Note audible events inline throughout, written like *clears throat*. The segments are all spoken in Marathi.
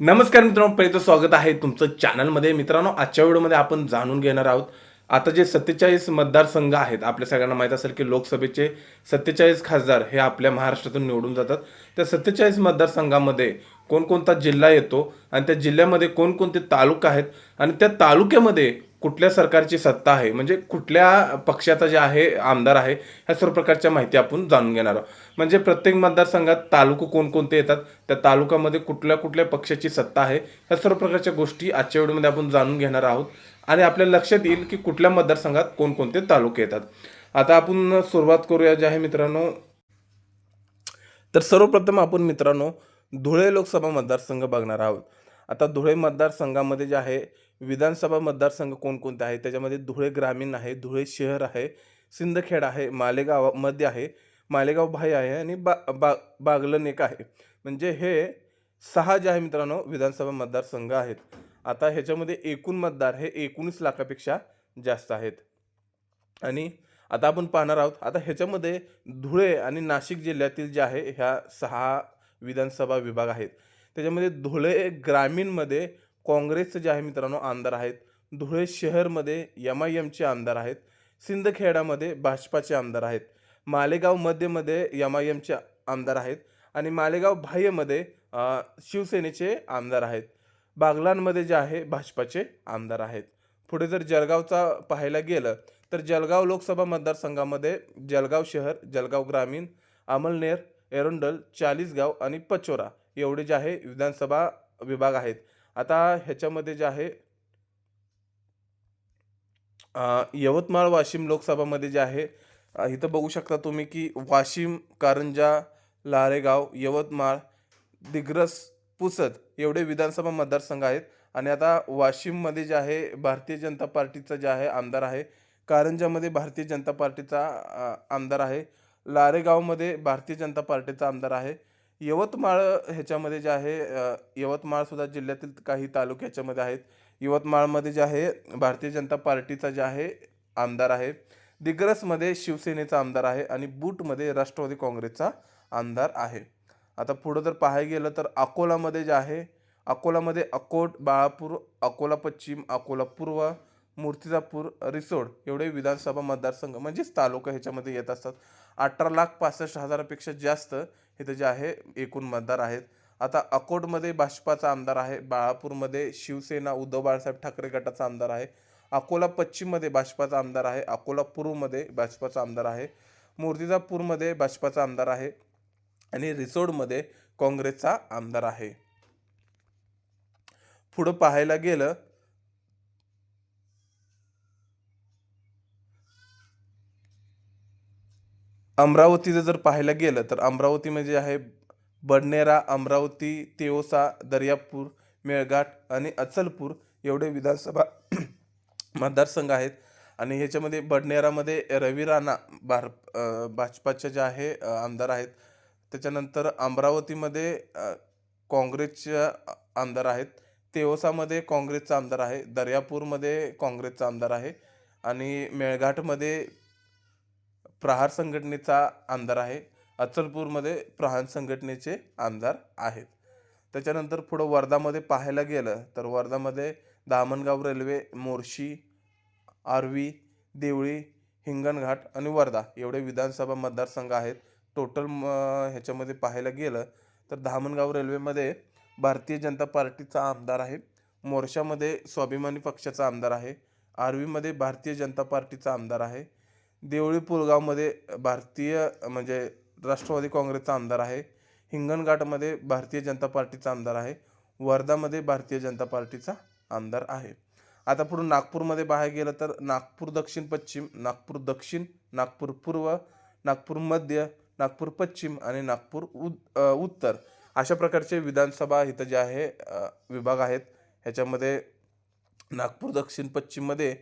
नमस्कार मित्रांनो पहिलं स्वागत आहे तुमचं चॅनलमध्ये. मित्रांनो आजच्या व्हिडिओमध्ये आपण जाणून घेणार आहोत आता जे सत्तेचाळीस मतदारसंघ आहेत आपल्या सगळ्यांना माहीत असेल की लोकसभेचे सत्तेचाळीस खासदार हे आपल्या महाराष्ट्रातून निवडून जातात. त्या सत्तेचाळीस मतदारसंघामध्ये कोणकोणता जिल्हा येतो आणि त्या जिल्ह्यामध्ये कोणकोणते तालुका आहेत आणि त्या तालुक्यामध्ये कुठल्या सरकारची सत्ता आहे म्हणजे कुठल्या पक्षाचा जे आहे आमदार आहे ह्या सर्व प्रकारच्या माहिती आपण जाणून घेणार आहोत. म्हणजे प्रत्येक मतदारसंघात तालुका कोणकोणते येतात त्या तालुक्यामध्ये कुठल्या कुठल्या पक्षाची सत्ता आहे ह्या सर्व प्रकारच्या गोष्टी आजच्या व्हिडिओमध्ये आपण जाणून घेणार आहोत. आणि आपल्या लक्षात येईल की कुठल्या मतदारसंघात कोणकोणते तालुके येतात. आता आपण सुरुवात करूया जे आहे मित्रांनो. तर सर्वप्रथम आपण मित्रांनो धुळे लोकसभा मतदारसंघ बघणार आहोत. आता धुळे मतदारसंघामध्ये जे आहे विधानसभा मतदारसंघ कोणकोणते आहे? त्याच्यामध्ये धुळे ग्रामीण आहे धुळे शहर आहे सिंदखेड आहे मालेगावमध्ये आहे मालेगाव भाई आहे आणि बा बा बागलन एक आहे. म्हणजे हे सहा जे आहे मित्रांनो विधानसभा मतदारसंघ आहेत. आता ह्याच्यामध्ये एकूण मतदार हे एकोणीस लाखापेक्षा जास्त आहेत. आणि आता आपण पाहणार आहोत आता ह्याच्यामध्ये धुळे आणि नाशिक जिल्ह्यातील जे आहे ह्या सहा विधानसभा विभाग आहेत. त्याच्यामध्ये धुळे ग्रामीणमध्ये काँग्रेसचे जे आहे मित्रांनो आमदार आहेत धुळे शहरमध्ये एम आय एमचे आमदार आहेत सिंदखेडामध्ये भाजपाचे आमदार आहेत मालेगाव मध्यमध्ये एम आय एमचे आमदार आहेत आणि मालेगाव बाह्यमध्ये शिवसेनेचे आमदार आहेत. बागलांमध्ये जे आहे भाजपाचे आमदार आहेत. पुढे जर जळगावचा पाहायला गेलं तर जळगाव लोकसभा मतदारसंघामध्ये जळगाव शहर जळगाव ग्रामीण अमलनेर एरोंडल चाळीसगाव आणि पचोरा एवढे जे आहे विधानसभा विभाग आहेत. आता ह्याच्यामध्ये जे आहे यवतमाळ वाशिम लोकसभामध्ये जे आहे इथं बघू शकता तुम्ही की वाशिम कारंजा लारेगाव यवतमाळ दिग्रस पुसद एवढे विधानसभा मतदारसंघ आहेत. आणि आता वाशिममध्ये जे आहे भारतीय जनता पार्टीचा जे आहे आमदार आहे. कारंजामध्ये भारतीय जनता पार्टीचा आमदार आहे. लारेगावमध्ये भारतीय जनता पार्टीचा आमदार आहे. यवतमाळ ह्याच्यामध्ये जे आहे यवतमाळसुद्धा जिल्ह्यातील काही तालुके ह्याच्यामध्ये आहेत. यवतमाळमध्ये जे आहे भारतीय जनता पार्टीचा जे आहे आमदार आहे. दिग्रसमध्ये शिवसेनेचा आमदार आहे आणि बूटमध्ये राष्ट्रवादी काँग्रेसचा आमदार आहे. आता पुढं जर पाहायला गेलं तर अकोलामध्ये जे आहे अकोलामध्ये अकोट बाळापूर अकोला पश्चिम अकोला पूर्व मूर्तिजापूर रिसोड एवढे विधानसभा मतदारसंघ म्हणजेच तालुका ह्याच्यामध्ये येत असतात. अठरा लाख पासष्ट हजारापेक्षा जास्त इथं जे आहे एकूण मतदार आहेत. आता अकोटमध्ये भाजपाचा आमदार आहे बाळापूरमध्ये शिवसेना उद्धव बाळासाहेब ठाकरे गटाचा आमदार आहे. अकोला पश्चिममध्ये भाजपाचा आमदार आहे अकोला पूर्वमध्ये भाजपाचा आमदार आहे. मूर्तिजापूरमध्ये भाजपाचा आमदार आहे आणि रिसोडमध्ये काँग्रेसचा आमदार आहे. पुढं पाहायला गेलं अमरावतीचं जर पाहायला गेलं तर अमरावती म्हणजे आहे बडनेरा अमरावती तेवसा दर्यापूर मेळघाट आणि अचलपूर एवढे विधानसभा *clears throat* मतदारसंघ आहेत. आणि ह्याच्यामध्ये बडनेरामध्ये रवी राणा भार भाजपाच्या भाजपाचे जे आहे आमदार आहेत. त्याच्यानंतर अमरावतीमध्ये काँग्रेसच्या काँग्रेसचे आमदार आहेत. तेवसामध्ये काँग्रेसचा आमदार आहे. दर्यापूरमध्ये काँग्रेसचा आमदार आहे. आणि मेळघाटमध्ये प्रहार संघटनेचा आमदार आहे. अचलपूरमध्ये प्रहार संघटनेचे आमदार आहेत. त्याच्यानंतर पुढं वर्धामध्ये पाहायला गेलं तर वर्धामध्ये दामणगाव रेल्वे मोर्शी आर्वी देवळी हिंगणघाट आणि वर्धा एवढे विधानसभा मतदारसंघ आहेत. टोटल म ह्याच्यामध्ये पाहायला गेलं तर धामणगाव रेल्वेमध्ये भारतीय जनता पार्टीचा आमदार आहे. मोर्शामध्ये स्वाभिमानी पक्षाचा आमदार आहे. आर्वीमध्ये भारतीय जनता पार्टीचा आमदार आहे. देवळी पुलगावमध्ये भारतीय म्हणजे राष्ट्रवादी काँग्रेसचा आमदार आहे. हिंगणघाटमध्ये भारतीय जनता पार्टीचा आमदार आहे. वर्धामध्ये भारतीय जनता पार्टीचा आमदार आहे. आता पुढे नागपूरमध्ये पाहायला गेलं तर नागपूर दक्षिण पश्चिम नागपूर दक्षिण नागपूर पूर्व नागपूर मध्य नागपूर पश्चिम आणि नागपूर उद उत्तर अशा प्रकारचे विधानसभा इथं जे आहे विभाग आहेत. ह्याच्यामध्ये नागपूर दक्षिण पश्चिममध्ये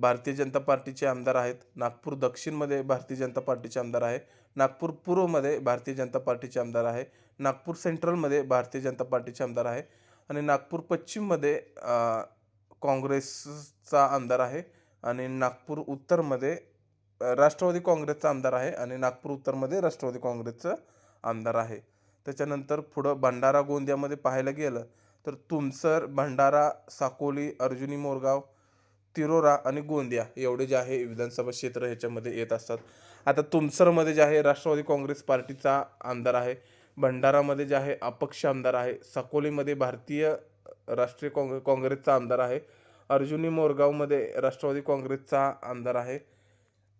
भारतीय जनता पार्टीचे आमदार आहेत. नागपूर दक्षिणमध्ये भारतीय जनता पार्टीचे आमदार आहे. नागपूर पूर्वमध्ये भारतीय जनता पार्टीचे आमदार आहे. नागपूर सेंट्रलमध्ये भारतीय जनता पार्टीचे आमदार आहे. आणि नागपूर पश्चिममध्ये काँग्रेसचा आमदार आहे. आणि नागपूर उत्तरमध्ये राष्ट्रवादी काँग्रेसचा आमदार आहे. आणि नागपूर उत्तरमध्ये राष्ट्रवादी काँग्रेसचं आमदार आहे. त्याच्यानंतर पुढं भंडारा गोंदियामध्ये पाहायला गेलं तर तुमसर भंडारा साकोली अर्जुनी मोरगाव तिरोरा आणि गोंदिया एवढे जे आहे विधानसभा क्षेत्र ह्याच्यामध्ये येत असतात. आता तुमसरमध्ये जे आहे राष्ट्रवादी काँग्रेस पार्टीचा आमदार आहे. भंडारामध्ये जे आहे अपक्ष आमदार आहे. साकोलीमध्ये भारतीय राष्ट्रीय काँग्रे काँग्रेसचा आमदार आहे. अर्जुनी मोरगावमध्ये राष्ट्रवादी काँग्रेसचा आमदार आहे.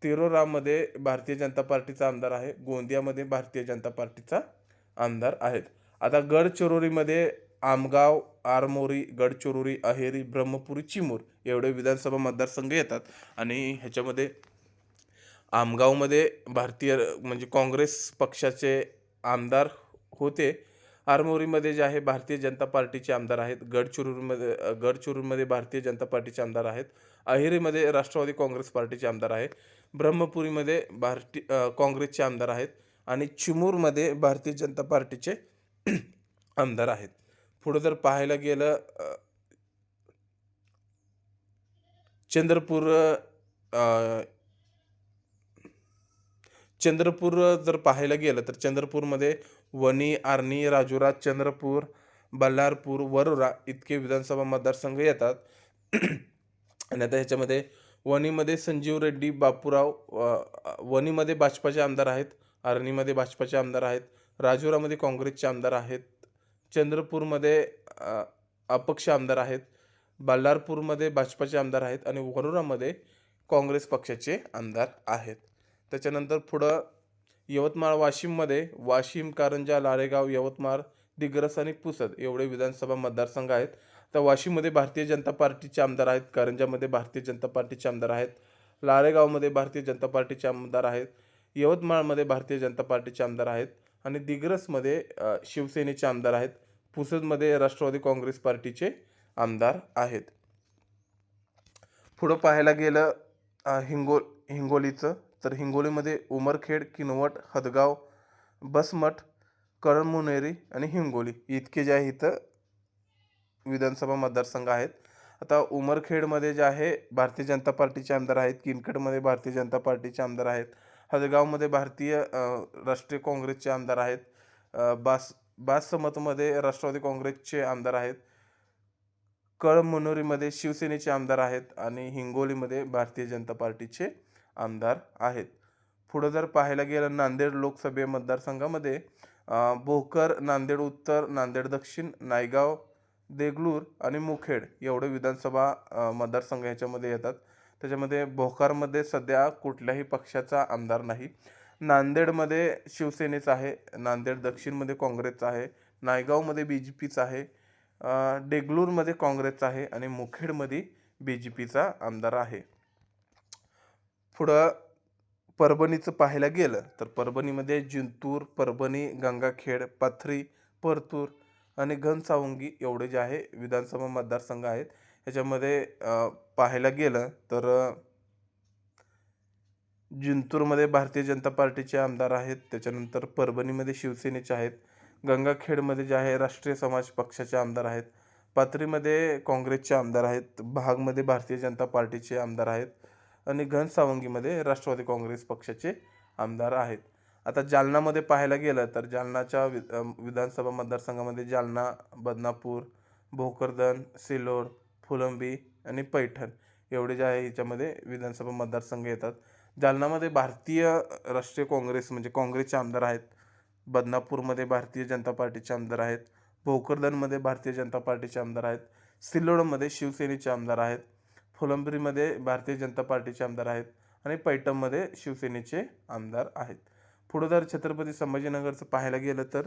तिरोरामध्ये भारतीय जनता पार्टीचा आमदार आहे. गोंदियामध्ये भारतीय जनता पार्टीचा आमदार आहेत. आता गडचिरोलीमध्ये आमगाव आरमोरी गडचिरोली अहेरी ब्रह्मपुरी चिमूर एवढे विधानसभा मतदारसंघ येतात. आणि ह्याच्यामध्ये आमगावमध्ये भारतीय म्हणजे काँग्रेस पक्षाचे आमदार होते. आरमोरीमध्ये जे आहे भारतीय जनता पार्टीचे आमदार आहेत. गडचिरोलीमध्ये गडचिरोलीमध्ये भारतीय जनता पार्टीचे आमदार आहेत. अहेरीमध्ये राष्ट्रवादी काँग्रेस पार्टीचे आमदार आहे ब्रह्मपुरीमध्ये भारती काँग्रेसचे आमदार आहेत. आणि चिमूरमध्ये भारतीय जनता पार्टीचे *clears throat* आमदार आहेत. पुढं जर पाहायला गेलं चंद्रपूर चंद्रपूर जर पाहायला गेलं तर चंद्रपूरमध्ये वणी आर्णी राजुरा चंद्रपूर बल्लारपूर वरुरा इतके विधानसभा मतदारसंघ येतात. आणि आता ह्याच्यामध्ये वणीमध्ये संजीव रेड्डी बापूराव वणीमध्ये भाजपाचे आमदार आहेत आर्णीमध्ये भाजपाचे आमदार आहेत राजुरामध्ये काँग्रेसचे आमदार आहेत चंद्रपूरमध्ये अपक्ष आमदार आहेत. बल्लारपूरमध्ये भाजपाचे आमदार आहेत आणि वरोरामध्ये काँग्रेस पक्षाचे आमदार आहेत. त्याच्यानंतर पुढं यवतमाळ वाशिममध्ये वाशिम कारंजा लारेगाव यवतमाळ दिग्रस आणि पुसद एवढे विधानसभा मतदारसंघ आहेत. तर वाशिममध्ये भारतीय जनता पार्टीचे आमदार आहेत कारंजामध्ये भारतीय जनता पार्टीचे आमदार आहेत लारेगावमध्ये भारतीय जनता पार्टीचे आमदार आहेत यवतमाळमध्ये भारतीय जनता पार्टीचे आमदार आहेत. आणि दिग्रसमध्ये शिवसेनेचे आमदार आहेत. पुसदमध्ये राष्ट्रवादी काँग्रेस पार्टीचे आमदार आहेत. पुढं पाहायला गेलं हिंगो हिंगोलीचं तर हिंगोलीमध्ये उमरखेड किनवट हदगाव बसमठ कळमुनेरी आणि हिंगोली इतके जे आहे इथं विधानसभा मतदारसंघ आहेत. आता उमरखेडमध्ये जे आहे भारतीय जनता पार्टीचे आमदार आहेत. किनकटमध्ये भारतीय जनता पार्टीचे आमदार आहेत. हदगावमध्ये भारतीय राष्ट्रीय काँग्रेसचे आमदार आहेत. बास बासमतमध्ये राष्ट्रवादी काँग्रेसचे आमदार आहेत. कळमनुरीमध्ये शिवसेनेचे आमदार आहेत आणि हिंगोलीमध्ये भारतीय जनता पार्टीचे आमदार आहेत. पुढं जर पाहायला गेलं नांदेड लोकसभे मतदारसंघामध्ये भोकर नांदेड उत्तर नांदेड दक्षिण नायगाव देगलूर आणि मुखेड एवढे विधानसभा मतदारसंघ ह्याच्यामध्ये येतात. त्याच्यामध्ये भोकारमध्ये सध्या कुठल्याही पक्षाचा आमदार नाही. नांदेडमध्ये शिवसेनेचा आहे. नांदेड दक्षिणमध्ये काँग्रेसचा आहे. नायगावमध्ये बी जे पीचा आहे. डेगलूरमध्ये देगलूरमध्ये काँग्रेसचा आहे आणि मुखेडमध्ये बी जे पीचा आमदार आहे. पुढं परभणीचं पाहायला गेलं तर परभणीमध्ये जिंतूर परभणी गंगाखेड पाथरी परतूर आणि घनसावंगी एवढे जे आहे विधानसभा मतदारसंघ आहेत. ह्याच्यामध्ये पाहायला गेलं तर जिंतूरमध्ये भारतीय जनता पार्टीचे आमदार आहेत. त्याच्यानंतर परभणीमध्ये शिवसेनेचे आहेत. गंगाखेडमध्ये जे आहे राष्ट्रीय समाज पक्षाचे आमदार आहेत. पाथरीमध्ये काँग्रेसचे आमदार आहेत. भागमध्ये भारतीय जनता पार्टीचे आमदार आहेत. आणि घनसावंगीमध्ये राष्ट्रवादी काँग्रेस पक्षाचे आमदार आहेत. आता जालनामध्ये पाहायला गेलं तर जालनाच्या वि विधानसभा मतदारसंघामध्ये जालना बदनापूर भोकरदन सिल्लोड फुलंबी आणि पैठण एवढे जे आहे ह्याच्यामध्ये विधानसभा मतदारसंघ येतात. जालनामध्ये भारतीय राष्ट्रीय काँग्रेस म्हणजे काँग्रेसचे आमदार आहेत. बदनापूरमध्ये भारतीय जनता पार्टीचे आमदार आहेत. भोकरदनमध्ये भारतीय जनता पार्टीचे आमदार आहेत. सिल्लोडमध्ये शिवसेनेचे आमदार आहेत. फुलंबरीमध्ये भारतीय जनता पार्टीचे आमदार आहेत आणि पैठणमध्ये शिवसेनेचे आमदार आहेत. पुढं जर छत्रपती संभाजीनगरचं पाहायला गेलं तर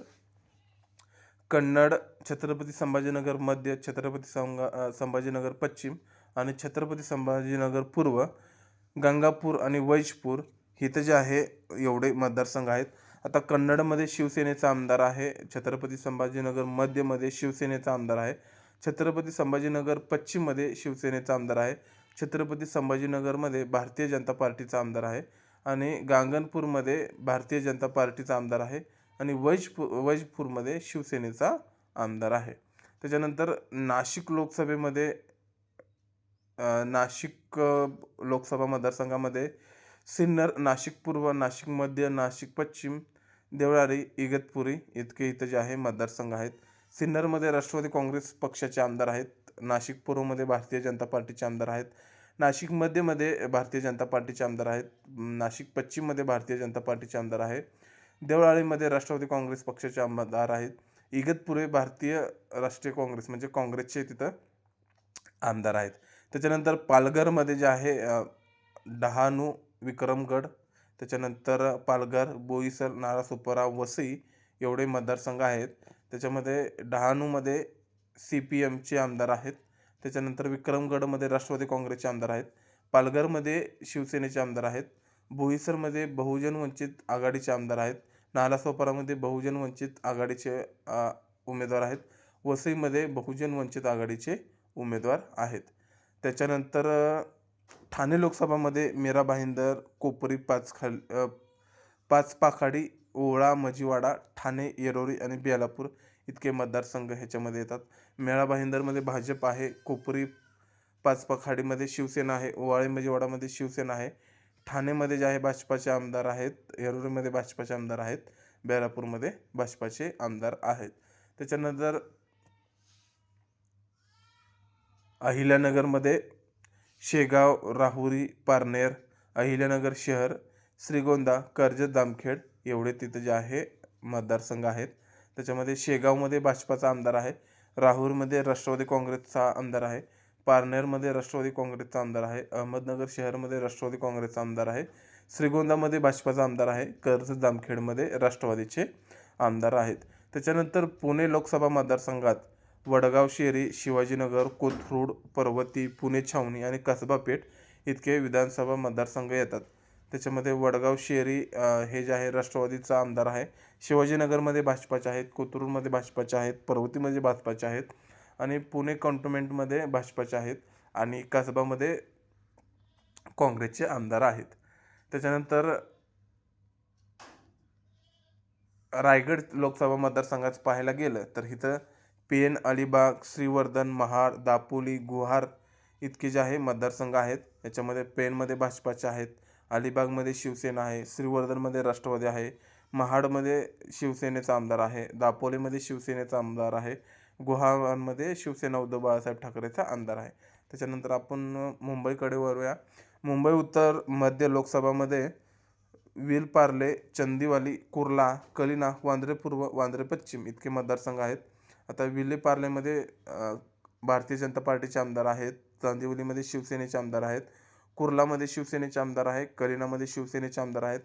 कन्नड छत्रपती संभाजीनगर मध्य छत्रपती संगा संभाजीनगर पश्चिम आणि छत्रपती संभाजीनगर पूर्व गंगापूर आणि वैजपूर इथं जे आहे एवढे मतदारसंघ आहेत. आता कन्नडमध्ये शिवसेनेचा आमदार आहे छत्रपती संभाजीनगर मध्यमध्ये शिवसेनेचा आमदार आहे छत्रपती संभाजीनगर पश्चिममध्ये शिवसेनेचा आमदार आहे छत्रपती संभाजीनगरमध्ये भारतीय जनता पार्टीचा आमदार आहे आणि गांगणपूरमध्ये भारतीय जनता पार्टीचा आमदार आहे. आणि वैजपूर वैजपूरमध्ये शिवसेनेचा आमदार आहे. त्याच्यानंतर नाशिक लोकसभेमध्ये नाशिक लोकसभा मतदारसंघामध्ये सिन्नर नाशिक पूर्व नाशिक मध्य नाशिक पश्चिम देवळारी इगतपुरी इतके इथं जे आहे मतदारसंघ आहेत. सिन्नरमध्ये राष्ट्रवादी काँग्रेस पक्षाचे आमदार आहेत. नाशिक पूर्वमध्ये भारतीय जनता पार्टीचे आमदार आहेत. नाशिक मध्यमध्ये भारतीय जनता पार्टीचे आमदार आहेत. नाशिक पश्चिममध्ये भारतीय जनता पार्टीचे आमदार आहेत देवळाळीमध्ये राष्ट्रवादी काँग्रेस पक्षाचे आमदार आहेत. इगतपुरे भारतीय राष्ट्रीय काँग्रेस म्हणजे काँग्रेसचे तिथं आमदार आहेत. त्याच्यानंतर पालघरमध्ये जे आहे डहाणू विक्रमगड त्याच्यानंतर पालघर बोईसर नारासोपारा वसई एवढे मतदारसंघ आहेत. त्याच्यामध्ये डहाणूमध्ये सी पी एमचे आमदार आहेत. त्याच्यानंतर विक्रमगडमध्ये राष्ट्रवादी काँग्रेसचे आमदार आहेत. पालघरमध्ये शिवसेनेचे आमदार आहेत. बोईसरमध्ये बहुजन वंचित आघाडीचे आमदार आहेत. नालासोपारामध्ये बहुजन वंचित आघाडीचे उमेदवार आहेत. वसईमध्ये बहुजन वंचित आघाडीचे उमेदवार आहेत. त्याच्यानंतर ठाणे लोकसभामध्ये मीरा भाईंदर कोपरी पाच खाल पाच पाखाडी ओळा मजीवाडा ठाणे येरोरी आणि बेलापूर इतके मतदारसंघ ह्याच्यामध्ये येतात. मेळा भाईंदरमध्ये भाजप आहे कोपरी पाच पाखाडीमध्ये शिवसेना आहे ओवाळे मजीवाडामध्ये शिवसेना आहे. ठाणेमध्ये जे आहे भाजपाचे आमदार आहेत येरूरमध्ये भाजपाचे आमदार आहेत बेलापूरमध्ये भाजपाचे आमदार आहेत. त्याच्यानंतर अहिल्यानगरमध्ये शेगाव राहुरी पारनेर अहिल्यानगर शहर श्रीगोंदा कर्जत दामखेड एवढे तिथं जे आहे मतदारसंघ आहेत. त्याच्यामध्ये शेगावमध्ये भाजपाचा आमदार आहे राहुरमध्ये राष्ट्रवादी काँग्रेसचा आमदार आहे पारनेरमध्ये राष्ट्रवादी काँग्रेसचा आमदार आहे. अहमदनगर शहरमध्ये राष्ट्रवादी काँग्रेसचा आमदार आहे. श्रीगोंदामध्ये भाजपाचा आमदार आहे. कर्ज जामखेडमध्ये राष्ट्रवादीचे आमदार आहेत. त्याच्यानंतर पुणे लोकसभा मतदारसंघात वडगाव शेरी शिवाजीनगर कोथरूड पर्वती पुणे छावणी आणि कसबा पेठ इतके विधानसभा मतदारसंघ येतात. त्याच्यामध्ये वडगाव शेरी हे जे आहे राष्ट्रवादीचा आमदार आहे. शिवाजीनगरमध्ये भाजपाचे आहेत. कोथरूडमध्ये भाजपाचे आहेत. पर्वतीमध्ये भाजपाचे आहेत. आणि पुणे कॉन्टोमेंटमध्ये भाजपाचे आहेत आणि कसबामध्ये काँग्रेसचे आमदार आहेत. त्याच्यानंतर रायगड लोकसभा मतदारसंघात पाहायला गेलं तर इथं पेन अलिबाग श्रीवर्धन महाड दापोली गुहार इतके जे आहे मतदारसंघ आहेत. याच्यामध्ये पेनमध्ये भाजपाचे आहेत अलिबागमध्ये शिवसेना आहे श्रीवर्धनमध्ये राष्ट्रवादी आहे महाडमध्ये शिवसेनेचा आमदार आहे. दापोलीमध्ये शिवसेनेचा आमदार आहे. गुहामध्ये शिवसेना उद्धव बाळासाहेब ठाकरेचा आमदार आहे. त्याच्यानंतर आपण मुंबईकडे वळूया. मुंबई उत्तर मध्य लोकसभामध्ये विलपार्ले चंदीवाली कुर्ला कलिना वांद्रे पूर्व वांद्रे पश्चिम इतके मतदारसंघ आहेत. आता विलेपार्लेमध्ये भारतीय जनता पार्टीचे आमदार आहेत. चांदिवलीमध्ये शिवसेनेचे आमदार आहेत. कुर्लामध्ये शिवसेनेचे आमदार आहे कलिनामध्ये शिवसेनेचे आमदार आहेत.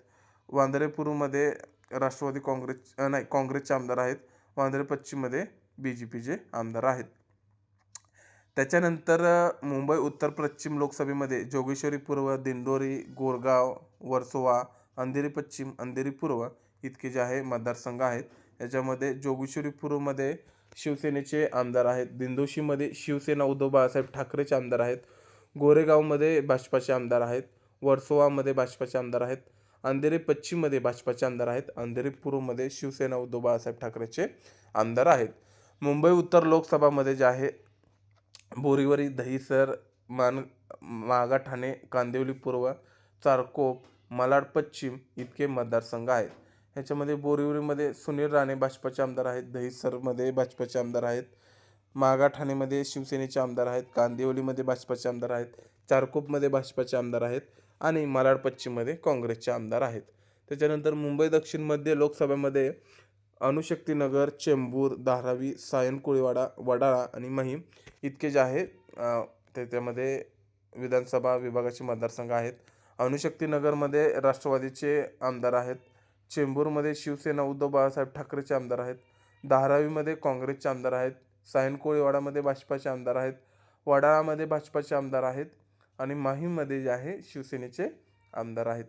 वांद्रेपूरमध्ये राष्ट्रवादी काँग्रेस नाही काँग्रेसचे आमदार आहेत. वांद्रे पश्चिममध्ये बी जे पीचे आमदार आहेत. त्याच्यानंतर मुंबई उत्तर पश्चिम लोकसभेमध्ये जोगेश्वरी पूर्व दिंडोरी गोरगाव वर्सोवा अंधेरी पश्चिम अंधेरी पूर्व इतके जे आहे मतदारसंघ आहेत. याच्यामध्ये जोगेश्वरी पूर्वमध्ये शिवसेनेचे आमदार आहेत. दिंदोशीमध्ये शिवसेना उद्धव बाळासाहेब ठाकरेचे आमदार आहेत. गोरेगावमध्ये भाजपाचे आमदार आहेत. वर्सोवामध्ये भाजपाचे आमदार आहेत. अंधेरी पश्चिममध्ये भाजपाचे आमदार आहेत. अंधेरी पूर्वमध्ये शिवसेना उद्धव बाळासाहेब ठाकरेचे आमदार आहेत. मुंबई उत्तर लोकसभामध्ये जे आहे बोरीवरी दहिसर मान मागा ठाणे कांदिवली पूर्व चारकोप मलाड पश्चिम इतके मतदारसंघ आहेत. ह्याच्यामध्ये बोरिवलीमध्ये सुनील राणे भाजपाचे आमदार आहेत दहिसरमध्ये भाजपाचे आमदार आहेत मागा ठाणेमध्ये शिवसेनेचे आमदार आहेत कांदिवलीमध्ये भाजपाचे आमदार आहेत चारकोपमध्ये भाजपाचे आमदार आहेत. आणि मालाड पश्चिममध्ये काँग्रेसचे आमदार आहेत. त्याच्यानंतर मुंबई दक्षिणमध्ये लोकसभेमध्ये अणुशक्तीनगर चेंबूर धारावी सायन कोळीवाडा वडाळा आणि महिम इतके जे आहे त्याच्यामध्ये विधानसभा विभागाचे मतदारसंघ आहेत. अणुशक्तीनगरमध्ये राष्ट्रवादीचे आमदार आहेत. चेंबूरमध्ये शिवसेना उद्धव बाळासाहेब ठाकरेचे आमदार आहेत. धारावीमध्ये काँग्रेसचे आमदार आहेत. सायन कोळीवाडामध्ये भाजपाचे आमदार आहेत. वडाळामध्ये भाजपाचे आमदार आहेत. आणि माहीममध्ये जे आहे शिवसेनेचे आमदार आहेत.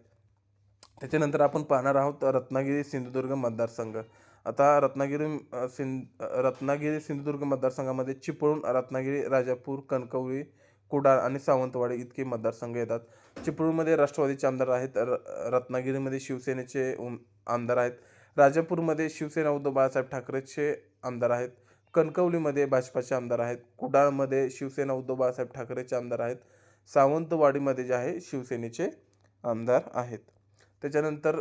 त्याच्यानंतर आपण पाहणार आहोत रत्नागिरी सिंधुदुर्ग मतदारसंघ. आता रत्नागिरी सिंध सिं रत्नागिरी सिंधुदुर्ग मतदारसंघामध्ये चिपळूण रत्नागिरी राजापूर कणकवली कुडाळ आणि सावंतवाडी इतके मतदारसंघ येतात. चिपळूणमध्ये राष्ट्रवादीचे आमदार आहेत र रत्नागिरीमध्ये शिवसेनेचे उम आमदार आहेत. राजापूरमध्ये शिवसेना उद्धव बाळासाहेब ठाकरेचे आमदार आहेत. कणकवलीमध्ये भाजपाचे आमदार आहेत. कुडाळमध्ये शिवसेना उद्धव बाळासाहेब ठाकरेचे आमदार आहेत. सावंतवाडीमध्ये जे आहे शिवसेनेचे आमदार आहेत. त्याच्यानंतर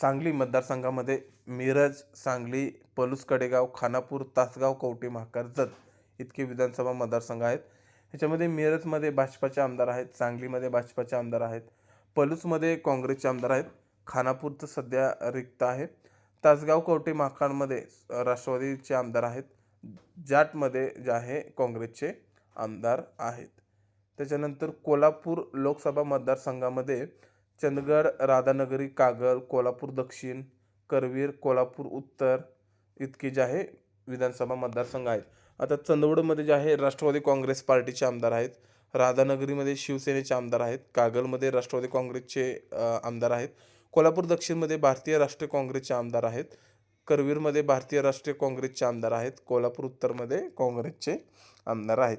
सांगली मतदारसंघामध्ये मिरज सांगली पलूस कडेगाव खानापूर तासगाव कवटी महाकारजत इतके विधानसभा मतदारसंघ आहेत. ह्याच्यामध्ये मिरजमध्ये भाजपाचे आमदार आहेत सांगलीमध्ये भाजपाचे आमदार आहेत पलूसमध्ये काँग्रेसचे आमदार आहेत. खानापूरचं सध्या रिक्त आहे. तासगाव कवटे महाकाळमध्ये राष्ट्रवादीचे आमदार आहेत. जाटमध्ये जे आहे काँग्रेसचे आमदार आहेत. त्याच्यानंतर कोल्हापूर लोकसभा मतदारसंघामध्ये चंदगड राधानगरी कागल कोल्हापूर दक्षिण करवीर कोल्हापूर उत्तर इतके जे आहे विधानसभा मतदारसंघ आहेत. आता चंदवडमध्ये जे आहे राष्ट्रवादी काँग्रेस पार्टीचे आमदार आहेत. राधानगरीमध्ये शिवसेनेचे आमदार आहेत. कागलमध्ये राष्ट्रवादी काँग्रेसचे आमदार आहेत. कोल्हापूर दक्षिणमध्ये भारतीय राष्ट्रीय काँग्रेसचे आमदार आहेत. करवीरमध्ये भारतीय राष्ट्रीय काँग्रेसचे आमदार आहेत. कोल्हापूर उत्तरमध्ये काँग्रेसचे आमदार आहेत.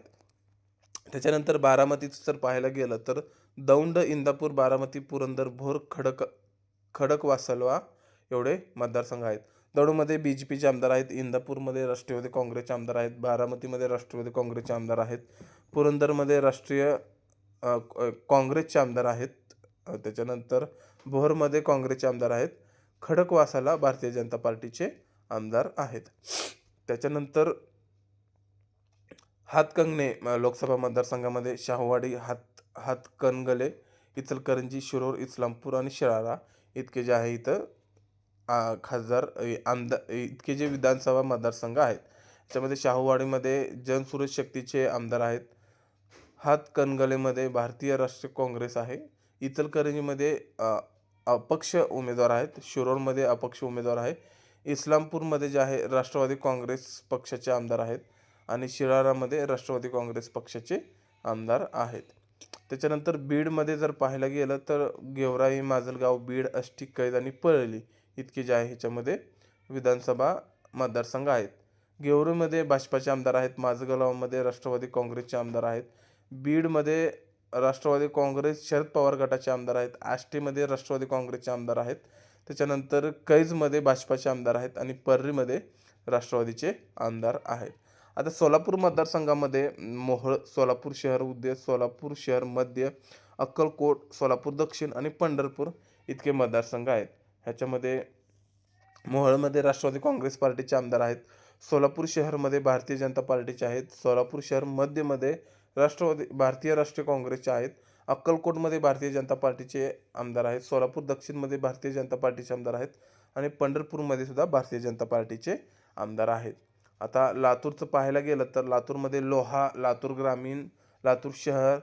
त्याच्यानंतर बारामतीचं जर पाहायला गेलं तर दौंड इंदापूर बारामती पुरंदर भोर खडक खडकवासलवा एवढे मतदारसंघ आहेत. दौंडमध्ये बी जे पीचे आमदार आहेत इंदापूरमध्ये राष्ट्रवादी काँग्रेसचे आमदार आहेत बारामतीमध्ये राष्ट्रवादी काँग्रेसचे आमदार आहेत पुरंदरमध्ये राष्ट्रीय काँग्रेसचे आमदार आहेत त्याच्यानंतर भोरमध्ये काँग्रेसचे आमदार आहेत खडकवासाला भारतीय जनता पार्टीचे आमदार आहेत. त्याच्यानंतर हातकंगणे लोकसभा मतदारसंघामध्ये शाहूवाडी हात हातकणगले इचलकरंजी शिरोर इस्लामपूर आणि शिराळा इतके जे आहे इथं खासदार ए, आमदार इतके जे विधानसभा मतदारसंघ आहेत. त्याच्यामध्ये शाहूवाडीमध्ये जनसुरज शक्तीचे आमदार आहेत. हातकणगलेमध्ये भारतीय राष्ट्रीय काँग्रेस आहे. इचलकरंजीमध्ये अपक्ष उमेदवार आहेत. शिरोरमध्ये अपक्ष उमेदवार आहे. इस्लामपूरमध्ये जे आहे राष्ट्रवादी काँग्रेस पक्षाचे आमदार आहेत. आणि शिराळामध्ये राष्ट्रवादी काँग्रेस पक्षाचे आमदार आहेत. त्याच्यानंतर बीडमध्ये जर पाहायला गेलं तर गेवराई माजलगाव बीड अष्टी कैद आणि परळी इतके जे आहे ह्याच्यामध्ये विधानसभा मतदारसंघ आहेत. गेवरूमध्ये भाजपाचे आमदार आहेत माझगावमध्ये राष्ट्रवादी काँग्रेसचे आमदार आहेत बीडमध्ये राष्ट्रवादी काँग्रेस शरद पवार गटाचे आमदार आहेत आष्टीमध्ये राष्ट्रवादी काँग्रेसचे आमदार आहेत त्याच्यानंतर कैजमध्ये भाजपाचे आमदार आहेत आणि पर्रीमध्ये राष्ट्रवादीचे आमदार आहेत. आता सोलापूर मतदारसंघामध्ये मोहळ सोलापूर शहर उद्या सोलापूर शहर मध्य अक्कलकोट सोलापूर दक्षिण आणि पंढरपूर इतके मतदारसंघ आहेत. ह्याच्यामध्ये मोहळमध्ये राष्ट्रवादी काँग्रेस पार्टीचे आमदार आहेत. सोलापूर शहरमध्ये भारतीय जनता पार्टीचे आहेत. सोलापूर शहर मध्यमध्ये राष्ट्रवादी भारतीय राष्ट्रीय काँग्रेसचे आहेत. अक्कलकोटमध्ये भारतीय जनता पार्टीचे आमदार आहेत. सोलापूर दक्षिणमध्ये भारतीय जनता पार्टीचे आमदार आहेत. आणि पंढरपूरमध्ये सुद्धा भारतीय जनता पार्टीचे आमदार आहेत. आता लातूरचं पाहायला गेलं तर लातूरमध्ये लोहा लातूर ग्रामीण लातूर शहर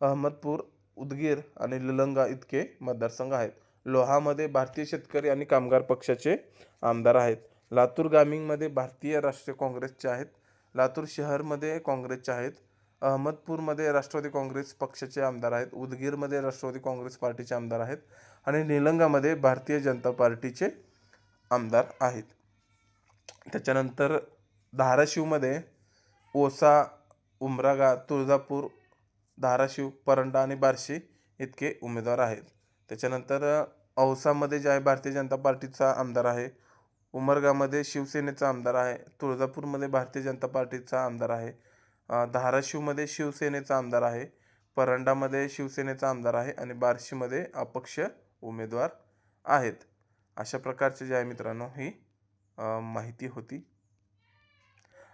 अहमदपूर उदगीर आणि ललंगा इतके मतदारसंघ आहेत. लोहामध्ये भारतीय शेतकरी आणि कामगार पक्षाचे आमदार आहेत. लातूर ग्रामीणमध्ये भारतीय राष्ट्रीय काँग्रेसचे आहेत. लातूर शहरमध्ये काँग्रेसचे आहेत. अहमदपूरमध्ये राष्ट्रवादी काँग्रेस पक्षाचे आमदार आहेत. उदगीरमध्ये राष्ट्रवादी काँग्रेस पार्टीचे आमदार आहेत आणि निलंगामध्ये भारतीय जनता पार्टीचे आमदार आहेत. त्याच्यानंतर धाराशिवमध्ये ओसा उमरागा तुळजापूर धाराशिव परंडा आणि बार्शी इतके उमेदवार आहेत. त्याच्यानंतर औसामध्ये जे आहे भारतीय जनता पार्टीचा आमदार आहे. उमरगामध्ये शिवसेनेचा आमदार आहे. तुळजापूरमध्ये भारतीय जनता पार्टीचा आमदार आहे. धाराशिवमध्ये शिवसेनेचा आमदार आहे. परंडामध्ये शिवसेनेचा आमदार आहे आणि बार्शीमध्ये अपक्ष उमेदवार आहेत. अशा प्रकारचे जे आहे मित्रांनो ही माहिती होती.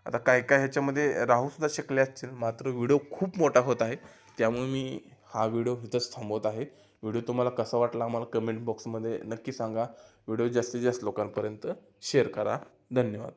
आता काय काय ह्याच्यामध्ये राहूसुद्धा शकले असतील. मात्र व्हिडिओ खूप मोठा होत आहे. त्यामुळे मी हा व्हिडिओ इथंच थांबवत आहे. व्हिडिओ तुम्हाला कसा वाटला आम्हाला कमेंट बॉक्समध्ये नक्की सांगा. व्हिडिओ जास्तीत जास्त लोकांपर्यंत शेअर करा. धन्यवाद.